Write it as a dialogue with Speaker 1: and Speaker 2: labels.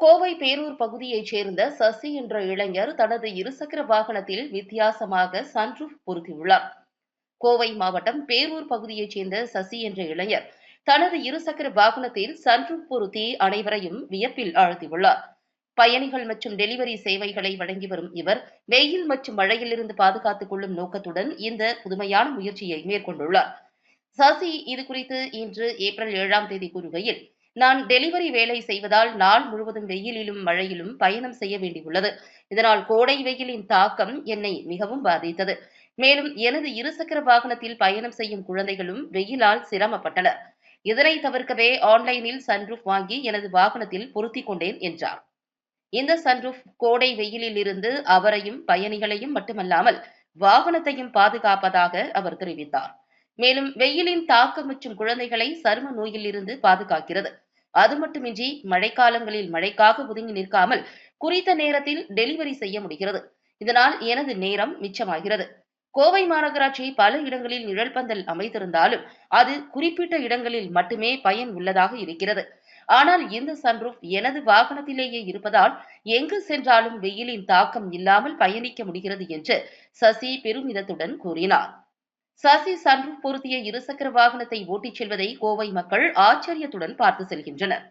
Speaker 1: கோவை பேரூர் பகுதியைச் சேர்ந்த சசி என்ற இளைஞர் தனது இருசக்கர வாகனத்தில் வித்தியாசமாக சன்ரூப் பொருத்தியுள்ளார். கோவை மாவட்டம் பேரூர் பகுதியைச் சேர்ந்த சசி என்ற இளைஞர் தனது இருசக்கர வாகனத்தில் சன்ரூப் பொருத்தி அனைவரையும் வியப்பில் ஆழ்த்தியுள்ளார். பயணிகள் மற்றும் டெலிவரி சேவைகளை வழங்கி வரும் இவர் வெயில் மற்றும் மழையிலிருந்து பாதுகாத்துக் கொள்ளும் நோக்கத்துடன் இந்த புதுமையான முயற்சியை மேற்கொண்டுள்ளார். சசி இது குறித்து இன்று ஏப்ரல் ஏழாம் தேதி கூறுகையில் நான் டெலிவரி வேலை செய்வதால் நாள் முழுவதும் வெயிலிலும் மழையிலும் பயணம் செய்ய வேண்டியுள்ளது. இதனால் கோடை வெயிலின் தாக்கம் என்னை மிகவும் பாதித்தது. மேலும் எனது இருசக்கர வாகனத்தில் பயணம் செய்யும் குழந்தைகளும் வெயிலால் சிரமப்பட்டனர் இதனை தவிர்க்கவே ஆன்லைனில் சன்ரூஃப் வாங்கி எனது வாகனத்தில் பொருத்திக் கொண்டேன் என்றார். இந்த சன்ரூஃப் கோடை வெயிலில் இருந்து அவரையும் பயணிகளையும் மட்டுமல்லாமல் வாகனத்தையும் பாதுகாப்பதாக அவர் தெரிவித்தார். மேலும் வெயிலின் தாக்கம் மற்றும் குழந்தைகளை சரும நோயில் இருந்து பாதுகாக்கிறது. அது மட்டுமின்றி மழைக்காலங்களில் மழைக்காக ஒதுங்கி நிற்காமல் குறித்த நேரத்தில் டெலிவரி செய்ய முடிகிறது. இதனால் எனது நேரம் மிச்சமாகிறது. கோவை மாநகராட்சி பல இடங்களில் நிழல்பந்தல் அமைத்திருந்தாலும் அது குறிப்பிட்ட இடங்களில் மட்டுமே பயன் உள்ளதாக இருக்கிறது. ஆனால் இந்த சன்ரூப் எனது வாகனத்திலேயே இருப்பதால் எங்கு சென்றாலும் வெயிலின் தாக்கம் இல்லாமல் பயணிக்க முடிகிறது என்று சசி பெருமிதத்துடன் கூறினார். சசி சன்ரூப் பொருத்திய இருசக்கர வாகனத்தை ஓட்டிச் செல்வதை கோவை மக்கள் ஆச்சரியத்துடன் பார்த்து செல்கின்றனர்.